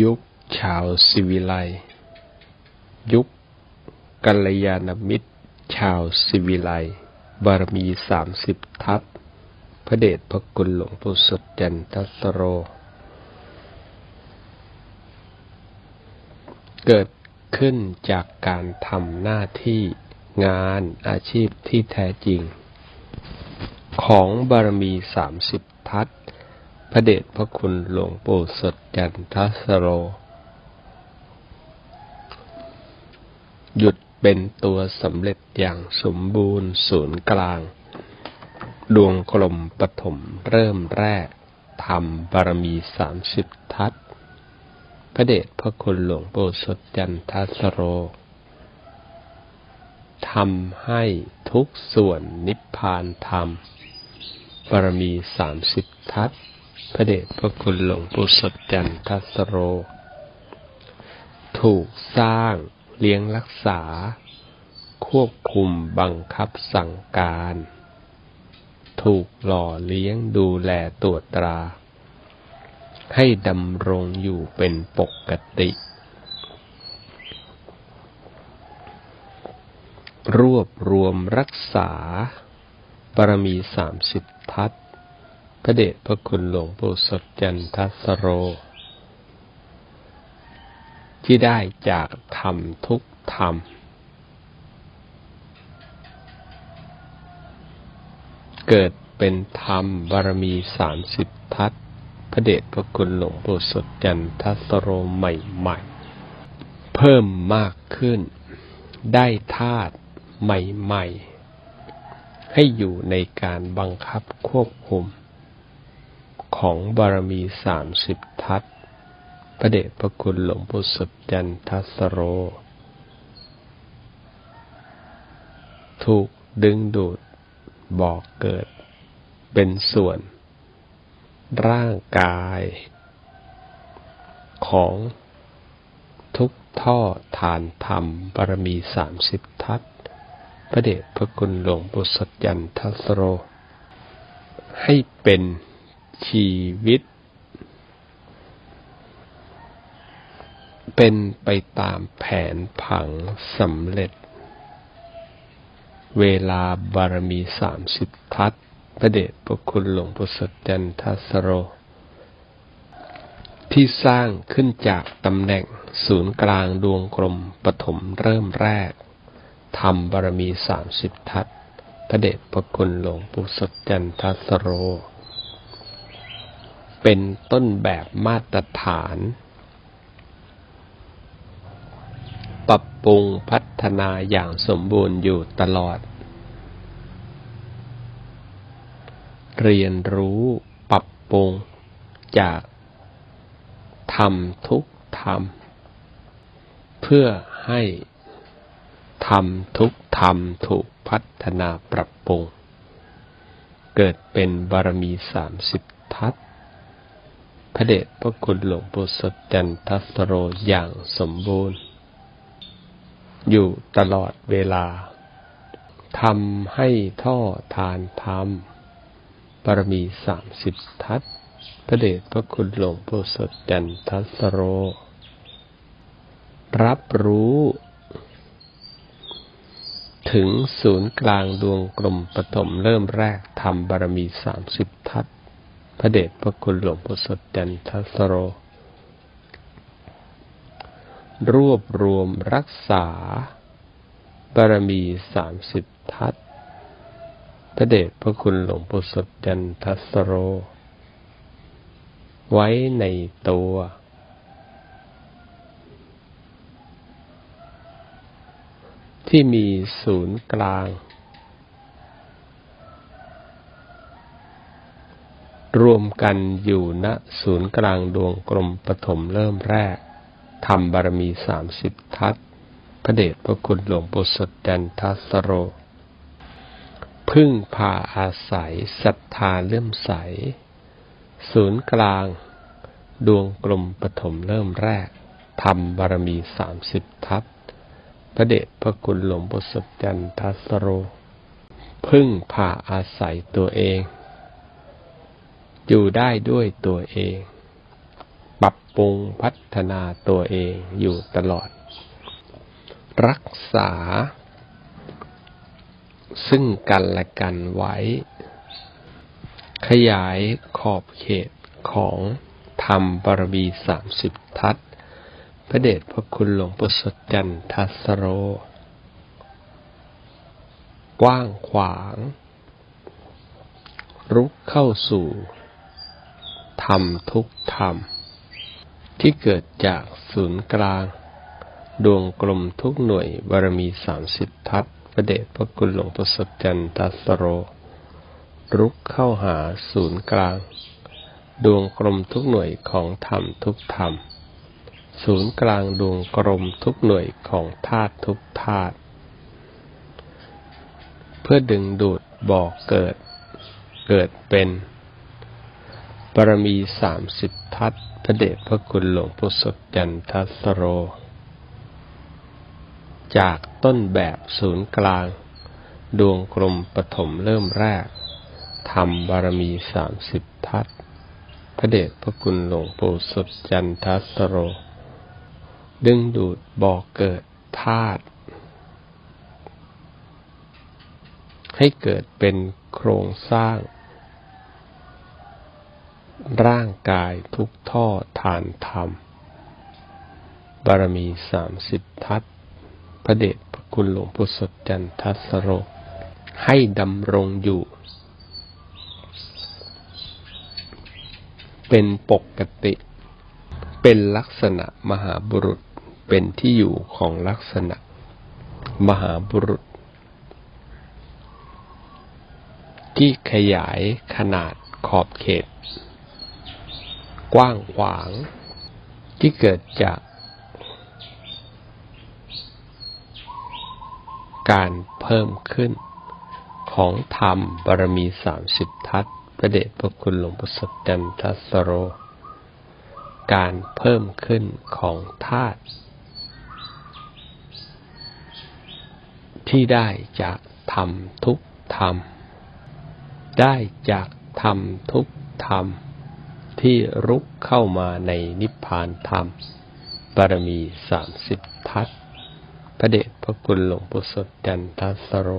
ยุคชาวศิวิไลยุคกัลยาณมิตร ชาวศิวิไลบารมีสามสิบทัศพระเดชพระคุณหลวงปู่สุดจันทสโร เกิดขึ้นจากการทำหน้าที่งานอาชีพที่แท้จริง ของบารมีสามสิบทัศ พระเดชพระคุณหลวงปู่สดจันทสโร หยุดเป็นตัวสำเร็จอย่างสมบูรณ์ศูนย์กลาง ดวงกลมปฐมเริ่มแรกทำบารมีสามสิบทัศพระเดชพระคุณหลวงปู่สดจันทสโรทำให้ทุกส่วนนิพพานธรรมบารมีสามสิบทัศน์ พระเดชพระคุณหลวงปู่สดจันทสโร ถูกสร้างเลี้ยงรักษา ควบคุมบังคับสั่งการ ถูกหล่อเลี้ยงดูแลตรวจตรา ให้ดำรงอยู่เป็นปกติ รวบรวมรักษาบารมีสามสิบทัศ พระเดชพระคุณหลวงปู่สดจันทสโร ที่ได้จากธรรมทุกธรรม เกิดเป็นธรรมบารมีสามสิบทัศพระเดชพระคุณหลวงปู่สดจันทสโรใหม่ๆ เพิ่มมากขึ้น ได้ธาตุใหม่ ๆ ให้อยู่ในการบังคับควบคุม ของบารมีสามสิบทัศพระเดชพระคุณหลวงปู่สุดจันทสโร ถูกดึงดูดบอกเกิด เป็นส่วน ร่างกาย ของทุกท่อฐานธรรมบารมีสามสิบทัศพระเดชพระคุณหลวงปู่สดจันทสโร ให้เป็น ชีวิต เป็นไปตามแผนผังสำเร็จ เวลาบารมีสามสิบทัศพระเดชพระคุณหลวงปู่สดจันทสโร ที่สร้างขึ้นจากตำแหน่งศูนย์กลางดวงกลมปฐมเริ่มแรกทำบารมีสามสิบทัศพระเดชพระคุณหลวงปู่สดจันทสโร เป็นต้นแบบมาตรฐาน ปรับปรุงพัฒนาอย่างสมบูรณ์อยู่ตลอด เรียนรู้ปรับปรุงจากทำทุกทำเพื่อให้ทำทุกทำถูกพัฒนาปรับปรุง เกิดเป็นบารมีสามสิบทัศ พระเดชพระคุณหลวงปู่สดจันทัสโรอย่างสมบูรณ์ อยู่ตลอดเวลาทำให้ท่อทานธรรมบารมีสามสิบทัศพระเดชพระคุณหลวงปู่สดจันทัสโร รับรู้ ถึงศูนย์กลางดวงกลมปฐมเริ่มแรกทำบารมีสามสิบทัศ ระเดชพระคุณหลวงปู่สดจันทสโร รวบรวมรักษา บารมีสามสิบทัศพระเดชพระคุณหลวงปู่สดจันทสโร ไว้ในตัว ที่มีศูนย์กลาง รวมกันอยู่ณศูนย์กลางดวงกลมปฐมเริ่มแรกทำบารมีสามสิบทัศพระเดชพระคุณหลวงปู่สดจันทัสโร พึ่งพาอาศัยศรัทธาเลื่อมใส ศูนย์กลาง ดวงกลมปฐมเริ่มแรกทำบารมีสามสิบทัศพระเดชพระคุณหลวงปู่สดจันทัสโร พึ่งพาอาศัยตัวเอง อยู่ได้ด้วยตัวเอง ปรับปรุงพัฒนาตัวเองอยู่ตลอด รักษา ซึ่งกันและกันไว้ ขยายขอบเขตของธรรมบารมีสามสิบทัศพระเดชพระคุณหลวงปู่สดจันทัสโร กว้างขวาง รุกเข้าสู่ ธรรมทุกธรรม ที่เกิดจากศูนย์กลาง ดวงกลมทุกหน่วยบารมีสามสิบทัศพระเดชพระคุณหลวงปู่สดจันทัสโร รุกเข้าหาศูนย์กลาง ดวงกลมทุกหน่วยของธรรมทุกธรรม ศูนย์กลางดวงกลมทุกหน่วยของธาตุทุกธาตุเพื่อดึงดูดบอกเกิด เกิดเป็น บารมีสามสิบทัศพระเดชพระคุณหลวงปู่สดจันทัสโร จากต้นแบบศูนย์กลาง ดวงกลมปฐมเริ่มแรกทำบารมีสามสิบทัศพระเดชพระคุณหลวงปู่สดจันทัสโร ดึงดูดบ่อกเกิดธาตุให้เกิดเป็นโครงสร้าง ร่างกายทุกท่อฐานธรรม บารมีสามสิบทัศพระเดชพระคุณหลวงปู่สดจันทัสโร ให้ดำรงอยู่ เป็นปกติ เป็นลักษณะมหาบุรุษเป็นที่อยู่ของลักษณะมหาบุรุษ ที่ขยายขนาดขอบเขต กว้างขวาง ที่เกิดจาก การเพิ่มขึ้นของธรรมบารมีสามสิบทัศพระเดชพระคุณหลวงปู่สดจันทัสโร การเพิ่มขึ้นของธาตุที่ได้จากธรรมทุกธรรม ได้จากธรรมทุกธรรม ที่รุกเข้ามาในนิพพานธรรมบารมีสามสิบทัศพระเดชพระคุณหลวงปู่สดจันทัสโร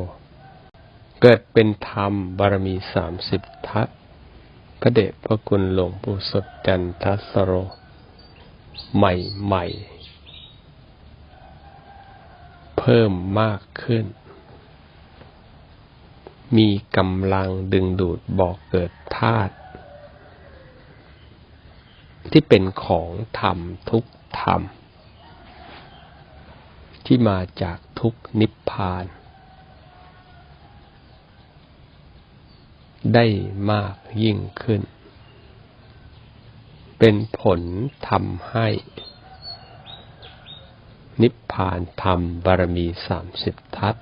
เกิดเป็นธรรมบารมีสามสิบทัศพระเดชพระคุณหลวงปู่สดจันทัสโร ใหม่ใหม่ เพิ่มมากขึ้น มีกำลังดึงดูดบอกเกิดธาตุ ที่เป็นของธรรมทุกธรรม ที่มาจากทุกนิพพาน ได้มากยิ่งขึ้น เป็นผลทำให้ นิพพานธรรมบารมีสามสิบทัศ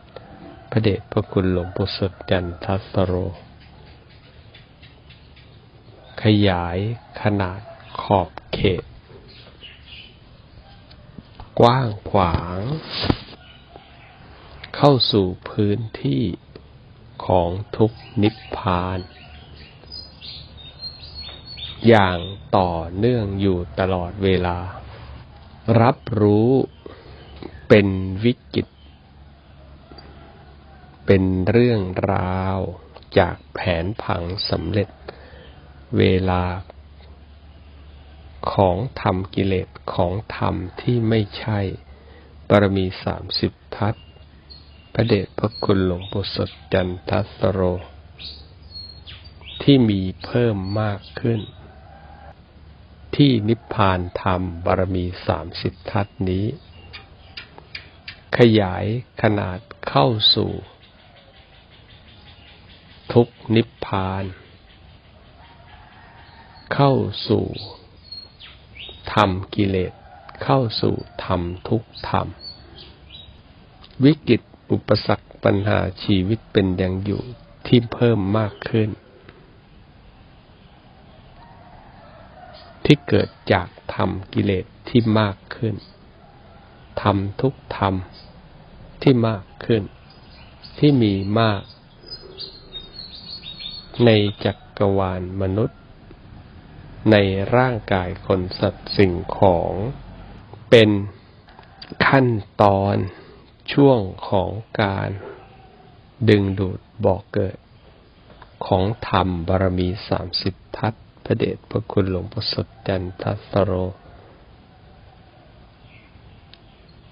พระเดชพระคุณหลวงปู่สดจันทัสโร ขยายขนาด อบเขต กว้างขวาง เข้าสู่พื้นที่ของทุกนิพพาน อย่างต่อเนื่องอยู่ตลอดเวลา รับรู้เป็นวิกิต เป็นเรื่องราวจากแผนผังสำเร็จ เวลา ของธรรมกิเลสของธรรมที่ไม่ใช่บารมีสามสิบทัศพระเดชพระคุณหลวงปู่สดจันทัสโร ที่มีเพิ่มมากขึ้น ที่นิพพานธรรมบารมีสามสิบทัศนี้ ขยายขนาดเข้าสู่ ทุกนิพพาน เข้าสู่ ธรรมกิเลส เข้าสู่ธรรมทุกธรรม วิกฤตอุปสรรคปัญหาชีวิตเป็นอย่างอยู่ที่เพิ่มมากขึ้น ที่เกิดจากธรรมกิเลสที่มากขึ้นธรรมทุกธรรมที่มากขึ้น ที่มีมาก ในจักรวาลมนุษย์ ในร่างกายคนสัตว์สิ่งของ เป็นขั้นตอนช่วงของการดึงดูดบอกเกิด ของธรรมบารมีสามสิบทัศพระเดชพระคุณหลวงพ่อสดจันทัสโร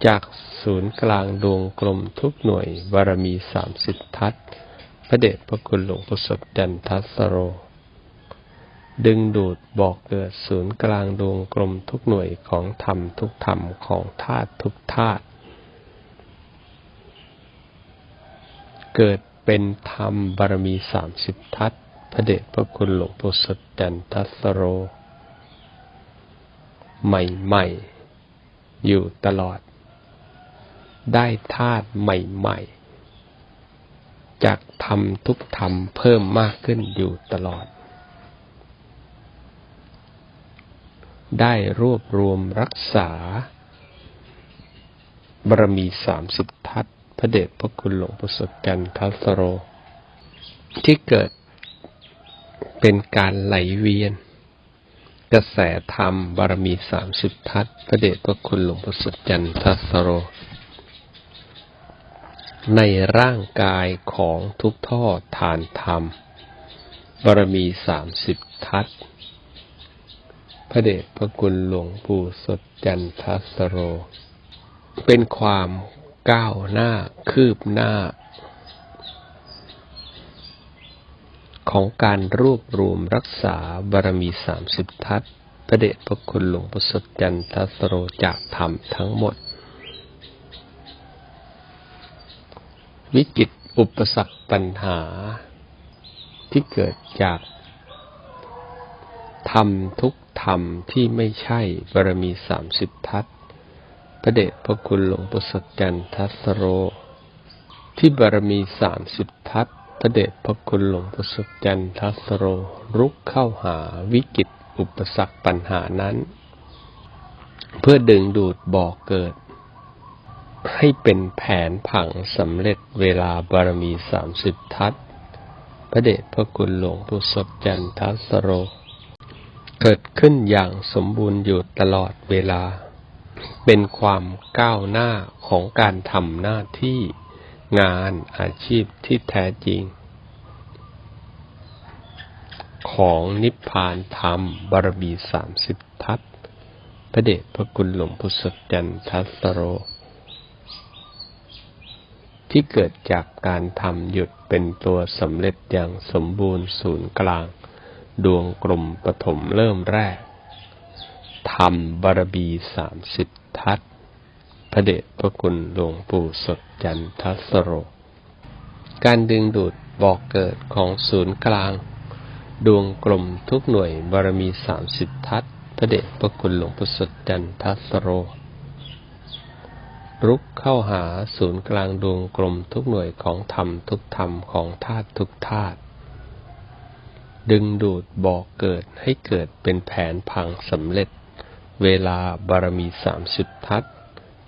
จากศูนย์กลางดวงกลมทุกหน่วยบารมีสามสิบทัศพระเดชพระคุณหลวงพ่อสดจันทัสโร ดึงดูดบอกเกิดศูนย์กลางดวงกลมทุกหน่วยของธรรมทุกธรรมของธาตุทุกธาตุเกิดเป็นธรรมบารมีสามสิบทัศพระเดชพระคุณหลวงปู่สดจันทัสโร ใหม่ๆ อยู่ตลอด ได้ธาตุใหม่ ๆ จากธรรมทุกธรรมเพิ่มมากขึ้นอยู่ตลอด ได้รวบรวมรักษาบารมีสามสิบทัศพระเดชพระคุณหลวงปู่สดจันทัสโร ที่เกิดเป็นการไหลเวียน กระแสธรรมบารมีสามสิบทัศพระเดชพระคุณหลวงพ่อสุดจันทัสโร ในร่างกายของทุกท่อฐานธรรมบารมีสามสิบทัศน์ พระเดชพระคุณหลวงปู่สดจันทัสโร เป็นความก้าวหน้าคืบหน้า ของการรวบรวมรักษาบารมีสามสิบทัศพระเดชพระคุณหลวงพ่สดจันทัสโรจากธรรมทั้งหมด วิจิตอุปสรรคปัญหา ที่เกิดจากธรรมทุก ธรรมที่ไม่ใช่บารมีสามสิบทัศพระเดชพระคุณหลวงพ่อสดจันทัสโร ที่บารมีสามสิบทัศพระเดชพระคุณหลวงพ่อสุจันทัสโร รุกเข้าหาวิกฤตอุปสรรคปัญหานั้น เพื่อดึงดูดบ่อกเกิด ให้เป็นแผนผังสำเร็จเวลาบารมีสามสิบทัศพระเดชพระคุณหลวงพ่อสดจันทัสโร เกิดขึ้นอย่างสมบูรณ์อยู่ตลอดเวลา เป็นความก้าวหน้าของการทำหน้าที่งานอาชีพที่แท้จริง ของนิพพานธรรมบารมีสามสิบทัศพระเดชพระคุณหลวงพุทธจันทัสโร ที่เกิดจากการทำหยุดเป็นตัวสำเร็จอย่างสมบูรณ์ศูนย์กลาง ดวงกลมปฐมเริ่มแรกธรรมบารมีสามสิบทัศพระเดชพระคุณหลวงปู่สดจันทสโร การดึงดูดบอกเกิดของศูนย์กลาง ดวงกลมทุกหน่วยบารมีสามสิบทัศพระเดชพระคุณหลวงปู่สดจันทสโร รุกเข้าหาศูนย์กลางดวงกลมทุกหน่วยของธรรมทุกธรรมของธาตุทุกธาตุ ดึงดูดบอกเกิดให้เกิดเป็นแผนพังสำเร็จ เวลาบารมีสามสิบทัศ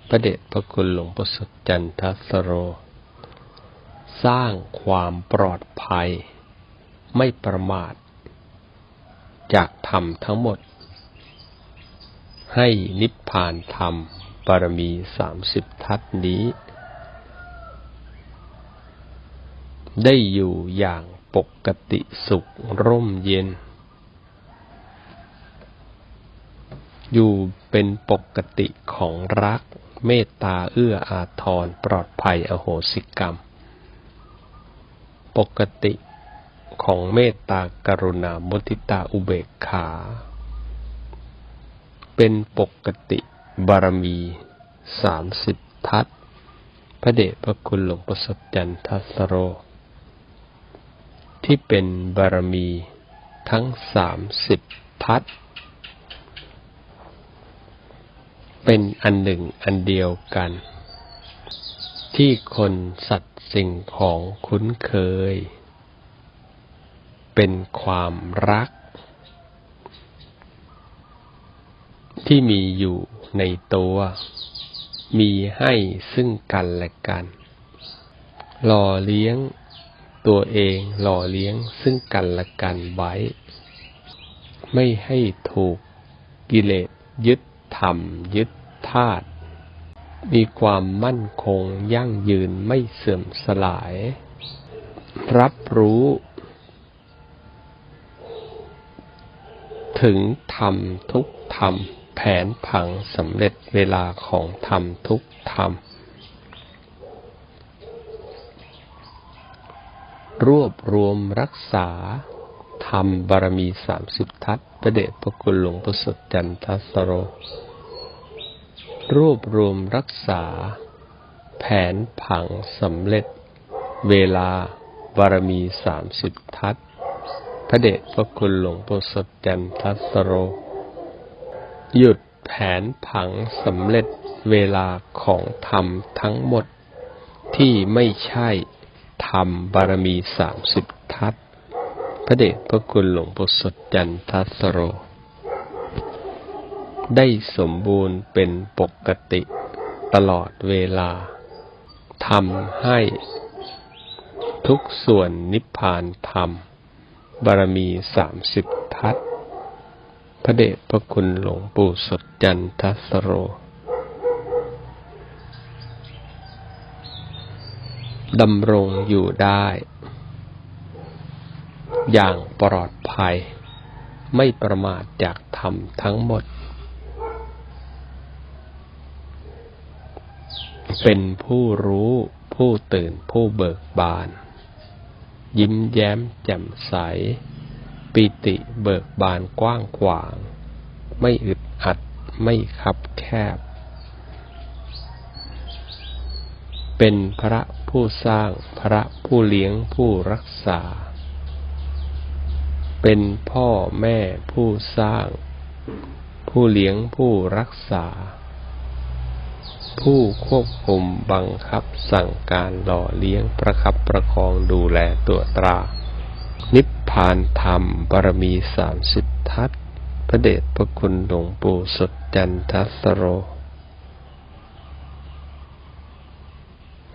พระเดชพระคุณหลวงพ่สุจันทสโร สร้างความปลอดภัย ไม่ประมาท จากธรรมทั้งหมด ให้นิพพานธรรมปรมีสามสิบทัศนี้ ได้อยู่อย่าง ปกติสุขร่มเย็น อยู่เป็นปกติของรัก เมตตาเอื้ออาทรปลอดภัยอโหสิกรรม ปกติของเมตตากรุณามุทิตาอุเบกขา เป็นปกติบารมีสามสิบทัศพระเดชพระคุณหลวงประสบจันทัสโร ที่เป็นบารมีทั้งสามสิบทัศเป็นอันหนึ่งอันเดียวกัน ที่คนสัตว์สิ่งของคุ้นเคย เป็นความรัก ที่มีอยู่ในตัว มีให้ซึ่งกันและกันหล่อเลี้ยง ตัวเองหล่อเลี้ยงซึ่งกันและกันไว้ ไม่ให้ถูกกิเลสยึดธรรมยึดธาตุมีความมั่นคงยั่งยืนไม่เสื่อมสลาย รับรู้ ถึงธรรมทุกธรรม แผนผังสำเร็จเวลาของธรรมทุกธรรม รวบรวมรักษาธรรมบารมีสามสิบทัศพระเดชพระคุณหลวงประสดจันทสโร รวบรวมรักษา แผนผังสำเร็จ เวลาบารมีสามสิบทัศพระเดชพระคุณหลวงประสดจันทสโร หยุดแผนผังสำเร็จเวลาของธรรมทั้งหมดที่ไม่ใช่ ธรรมบารมีสามสิบทัศพระเดชพระคุณหลวงปู่สดจันทัสโร ได้สมบูรณ์เป็นปกติตลอดเวลาทำให้ทุกส่วนนิพพานธรรม บารมีสามสิบทัศพระเดชพระคุณหลวงปู่สดจันทัสโร ดำรงอยู่ได้ อย่างปลอดภัย ไม่ประมาทจากธรรมทั้งหมด เป็นผู้รู้ผู้ตื่นผู้เบิกบาน ยิ้มแย้มแจ่มใส ปิติเบิกบานกว้างขวาง ไม่อึดอัดไม่คับแคบ เป็นพระ ผู้สร้างพระผู้เลี้ยงผู้รักษา เป็นพ่อแม่ผู้สร้าง ผู้เลี้ยงผู้รักษา ผู้ควบคุมบังคับสั่งการหล่อเลี้ยงประคับประคองดูแลตัวตรา นิพพานธรรมบารมีสามสิบทัศพระเดชพระคุณหลวงปู่สดจันทสโร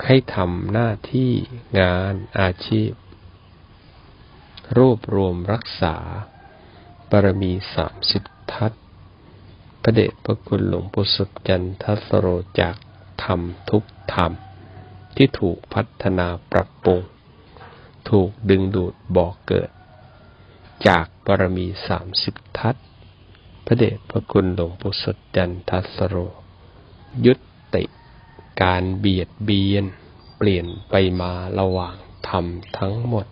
ให้ทำหน้าที่งานอาชีพ รวบรวมรักษาบารมีสามสิบทัศพระเดชพระคุณหลวงปู่สุดจันทัสโรจากธรรมทุกธรรม ที่ถูกพัฒนาปรับปรุง ถูกดึงดูดบอกเกิด จากบารมีสามสิบทัศพระเดชพระคุณหลวงปู่สุดจันทัสโร ยุติ การเบียดเบียน เปลี่ยนไปมาระหว่างธรรมทั้งหมด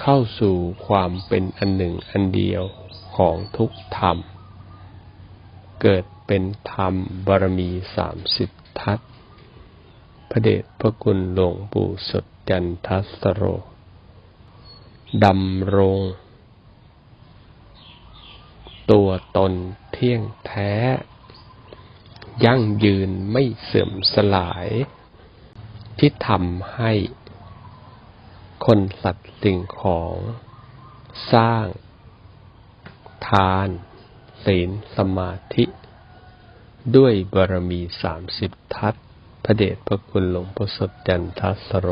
เข้าสู่ความเป็นอันหนึ่งอันเดียวของทุกธรรม เกิดเป็นธรรมบารมีสามสิบทัศพระเดชพระคุณหลวงปู่สดจันทัสโรดำรง ตัวตน เที่ยงแท้ ยั่งยืนไม่เสื่อมสลาย ที่ทำให้ คนสัตว์สิ่งของ สร้าง ทาน ศีลสมาธิ ด้วยบารมีสามสิบทัศพระเดชพระคุณหลวงพ่อสดจันทัสโร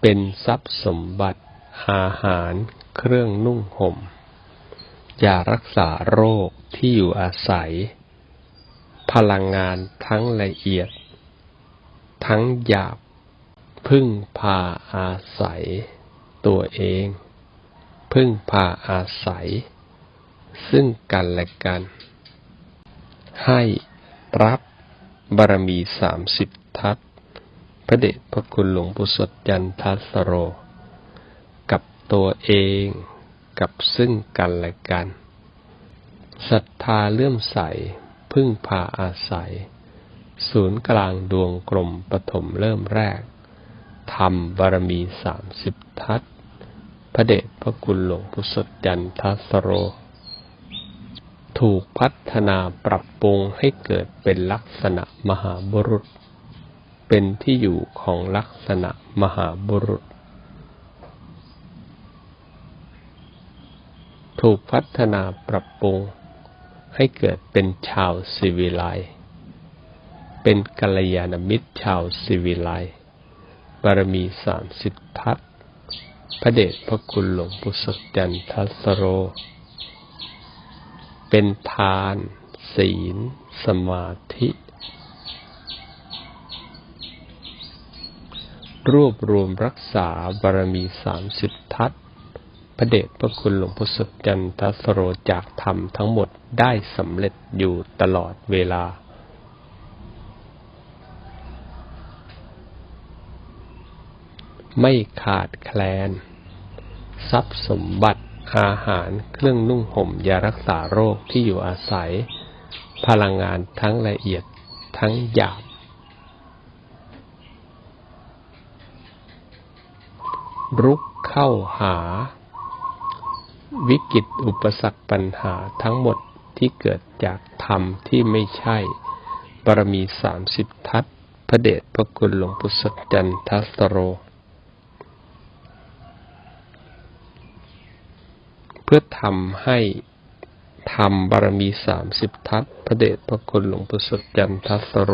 เป็นทรัพย์สมบัติอาหารเครื่องนุ่งห่ม ยารักษาโรคที่อยู่อาศัย พลังงานทั้งละเอียด ทั้งหยาบ พึ่งพาอาศัย ตัวเอง พึ่งพาอาศัย ซึ่งกันและกัน ให้รับบารมีสามสิบทัศพระเดชพระคุณหลวงปู่สดยันทัสโร กับตัวเอง กับซึ่งกันและกันศรัทธาเลื่อมใส พึ่งพาอาศัย ศูนย์กลางดวงกลมปฐมเริ่มแรกธรรมบารมีสามสิบทัศพระเดชพระคุณหลวงพุทธจันทสโร ถูกพัฒนาปรับปรุงให้เกิดเป็นลักษณะมหาบุรุษ เป็นที่อยู่ของลักษณะมหาบุรุษ ถูกพัฒนาปรับปรุง ให้เกิดเป็นชาวสิวิไลเป็นกัลยาณมิตรชาวสิวิไลบารมีสามสิบทัศพระเดชพระคุณหลวงปู่สดจันทัสโร เป็นทาน ศีล สมาธิ รวบรวมรักษาบารมีสามสิบทัศน์ ระเดชพระคุณหลวงปู่สดจันทสโรจากธรรมทั้งหมดได้สำเร็จอยู่ตลอดเวลา ไม่ขาดแคลน ทรัพย์สมบัติอาหารเครื่องนุ่งห่มยารักษาโรคที่อยู่อาศัย พลังงานทั้งละเอียดทั้งหยาบรุกเข้าหา วิกฤตอุปสรรคปัญหาทั้งหมดที่เกิดจากธรรมที่ไม่ใช่ บารมีสามสิบทัศพระเดชพระคุณหลวงปู่สจันทัสโร เพื่อทำให้ทำบารมีสามสิบทัศพระเดชพระคุณหลวงปู่สจันทัสโร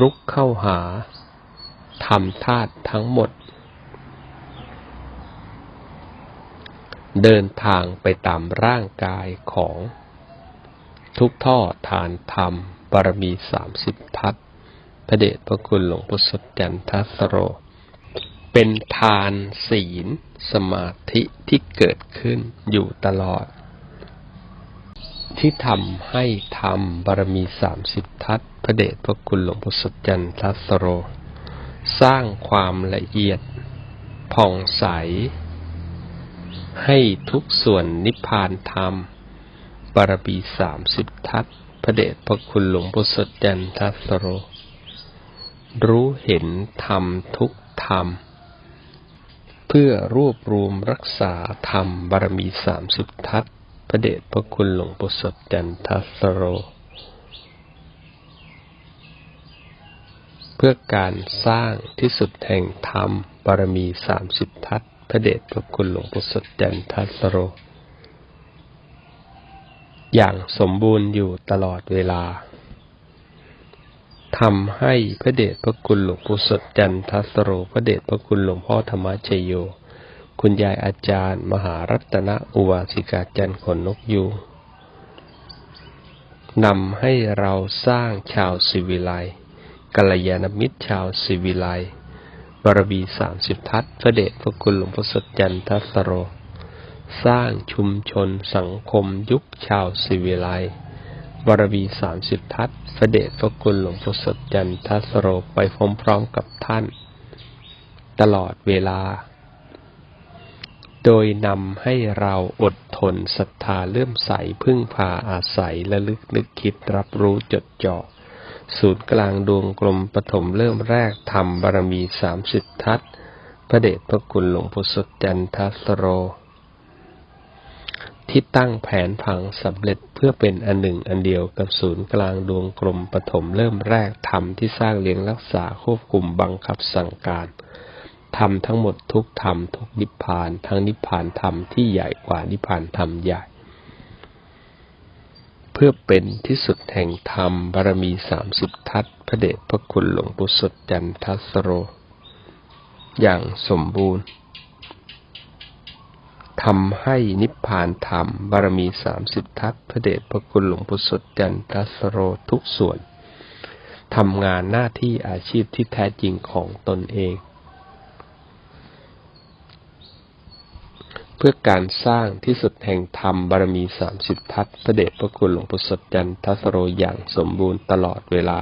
รุกเข้าหาธรรมธาตุทั้งหมด เดินทางไปตามร่างกายของ ทุกท่อทานธรรมบารมีสามสิบทัศพระเดชพระคุณหลวงปู่สดจันทัสโร เป็นทานศีล สมาธิที่เกิดขึ้นอยู่ตลอด ที่ทำให้ทำบารมีสามสิบทัศพระเดชพระคุณหลวงปู่สดจันทัสโร สร้างความละเอียดผ่องใส ให้ทุกส่วนนิพพานธรรม บารมีสามสิบทัศพระเดชพระคุณหลวงปู่สดจันทัสโร รู้เห็นธรรมทุกธรรม เพื่อรวบรวมรักษาธรรมบารมีสามสิบทัศพระเดชพระคุณหลวงปู่สดจันทัสโร เพื่อการสร้างที่สุดแห่งธรรมบารมีสามสิบทัศ พระเดชพระคุณหลวงปู่สดจันทัสโร อย่างสมบูรณ์อยู่ตลอดเวลาทำให้พระเดชพระคุณหลวงปู่สดจันทัสโร พระเดชพระคุณหลวงพ่อธรรมชโย คุณยายอาจารย์ มหารัตนอุบาสิกาจันทร์ขนนกยูงนำให้เราสร้างชาวสิวิไลกัลยาณมิตรชาวสิวิไล บารมีสามสิบทัศพระเดชพระคุณหลวงพ่อสดจันทัสโร สร้างชุมชนสังคมยุคชาวสิวิไลบารมีสามสิบทัศพระเดชพระคุณหลวงพ่อสดจันทัสโรไปพร้อมๆกับท่าน ตลอดเวลา โดยนำให้เราอดทนศรัทธาเลื่อมใสพึ่งพาอาศัยและลึกนึกคิดรับรู้จดจ่อ ศูนย์กลางดวงกลมปฐมเริ่มแรกทำบารมีสามสิบทัศพระเดชพระคุณหลวงพ่อสดจันทัสโร ที่ตั้งแผนผังสำเร็จเพื่อเป็นอันหนึ่งอันเดียวกับศูนย์กลางดวงกลมปฐมเริ่มแรกธรรมที่สร้างเลี้ยงรักษาควบคุมบังคับสั่งการธรรมทั้งหมดทุกธรรมทุกนิพพาน ทั้งนิพพานธรรมที่ใหญ่กว่านิพพานธรรมใหญ่ พื่อเป็นที่สุดแห่งธรรมบารมีสามสิบทัศพระเดชพระคุณหลวงปู่สดจันทัสโร อย่างสมบูรณ์ทำให้นิพพานธรรมบารมีสามสิบทัศพระเดชพระคุณหลวงปู่สดจันทัสโรทุกส่วนทำงานหน้าที่อาชีพที่แท้จริงของตนเอง เพื่อการสร้างที่สุดแห่งธรรมบารมีสามสิบทัศพระเดชพระคุณหลวงปู่สดจันทัสโรอย่างสมบูรณ์ตลอดเวลา